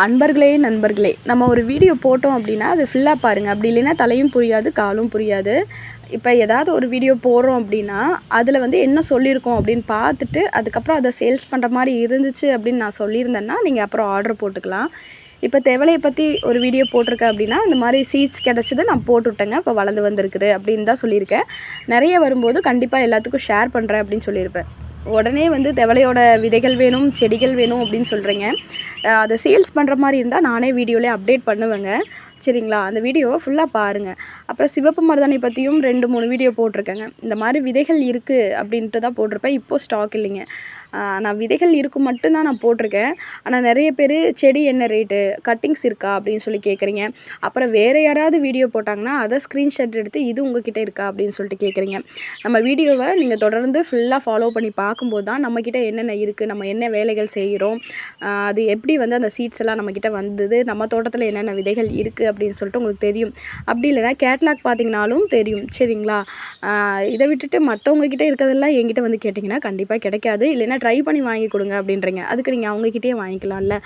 அன்பர்களே நண்பர்களே நம்ம ஒரு வீடியோ போட்டோம் அப்படின்னா அது ஃபுல்லாக பாருங்கள் அப்படி இல்லைன்னா தலையும் புரியாது காலும் புரியாது. இப்போ ஏதாவது ஒரு வீடியோ போடுறோம் அப்படின்னா அதில் வந்து என்ன சொல்லியிருக்கோம் அப்படின்னு பார்த்துட்டு அதுக்கப்புறம் அதை சேல்ஸ் பண்ணுற மாதிரி இருந்துச்சு அப்படின்னு நான் சொல்லியிருந்தேன்னா நீங்கள் அப்புறம் ஆர்டர் போட்டுக்கலாம். இப்போ தெவலையை பற்றி ஒரு வீடியோ போட்டிருக்கேன் அப்படின்னா இந்த மாதிரி சீட்ஸ் கிடச்சிது நான் போட்டு விட்டேங்க இப்போ வளர்ந்து வந்திருக்குது அப்படின்னு தான் சொல்லியிருக்கேன். நிறைய வரும்போது கண்டிப்பாக எல்லாத்துக்கும் ஷேர் பண்ணுறேன் அப்படின்னு சொல்லியிருப்பேன். உடனே வந்து தெவலையோட விதைகள் வேணும் செடிகள் வேணும் அப்படின்னு சொல்கிறீங்க அதை சேல்ஸ் பண்ணுற மாதிரி இருந்தால் நானே வீடியோவிலே அப்டேட் பண்ணுவேங்க. சரிங்களா? அந்த வீடியோவை ஃபுல்லாக பாருங்கள் அப்புறம் சிவப்பு மருதாணி பற்றியும் ரெண்டு மூணு வீடியோ போட்டிருக்கேங்க. இந்த மாதிரி விதைகள் இருக்குது அப்படின்ட்டு தான் போட்டிருப்பேன். இப்போது ஸ்டாக் இல்லைங்க. நான் விதைகள் இருக்கும் மட்டும்தான் நான் போட்டிருக்கேன். ஆனால் நிறைய பேர் செடி என்ன ரேட்டு கட்டிங்ஸ் இருக்கா அப்படின்னு சொல்லி கேட்குறீங்க அப்புறம் வேறு யாராவது வீடியோ போட்டாங்கன்னா அதை ஸ்க்ரீன்ஷாட் எடுத்து இது உங்ககிட்ட இருக்கா அப்படின்னு சொல்லிட்டு கேட்குறீங்க நம்ம வீடியோவை நீங்கள் தொடர்ந்து ஃபுல்லாக ஃபாலோ பண்ணி பார்க்கும்போது தான் நம்மக்கிட்ட என்னென்ன இருக்குது நம்ம என்ன வேலைகள் செய்கிறோம் அது எப்படி வந்து அந்த சீட்ஸ் எல்லாம் நம்மக்கிட்ட வந்தது நம்ம தோட்டத்தில் என்னென்ன விதைகள் இருக்குது அப்படின்னு சொல்லிட்டு உங்களுக்கு தெரியும். அப்படி இல்லைன்னா கேட்லாக் பார்த்தீங்கனாலும் தெரியும். சரிங்களா? இதை விட்டுட்டு மற்றவங்கக்கிட்ட இருக்கிறதெல்லாம் என்கிட்ட வந்து கேட்டிங்கன்னா கண்டிப்பாக கிடைக்காது. இல்லைன்னா ட்ரை பண்ணி வாங்கி கொடுங்க அப்படின்றீங்க. அதுக்கு நீங்கள் அவங்கக்கிட்டே வாங்கிக்கலாம்ல.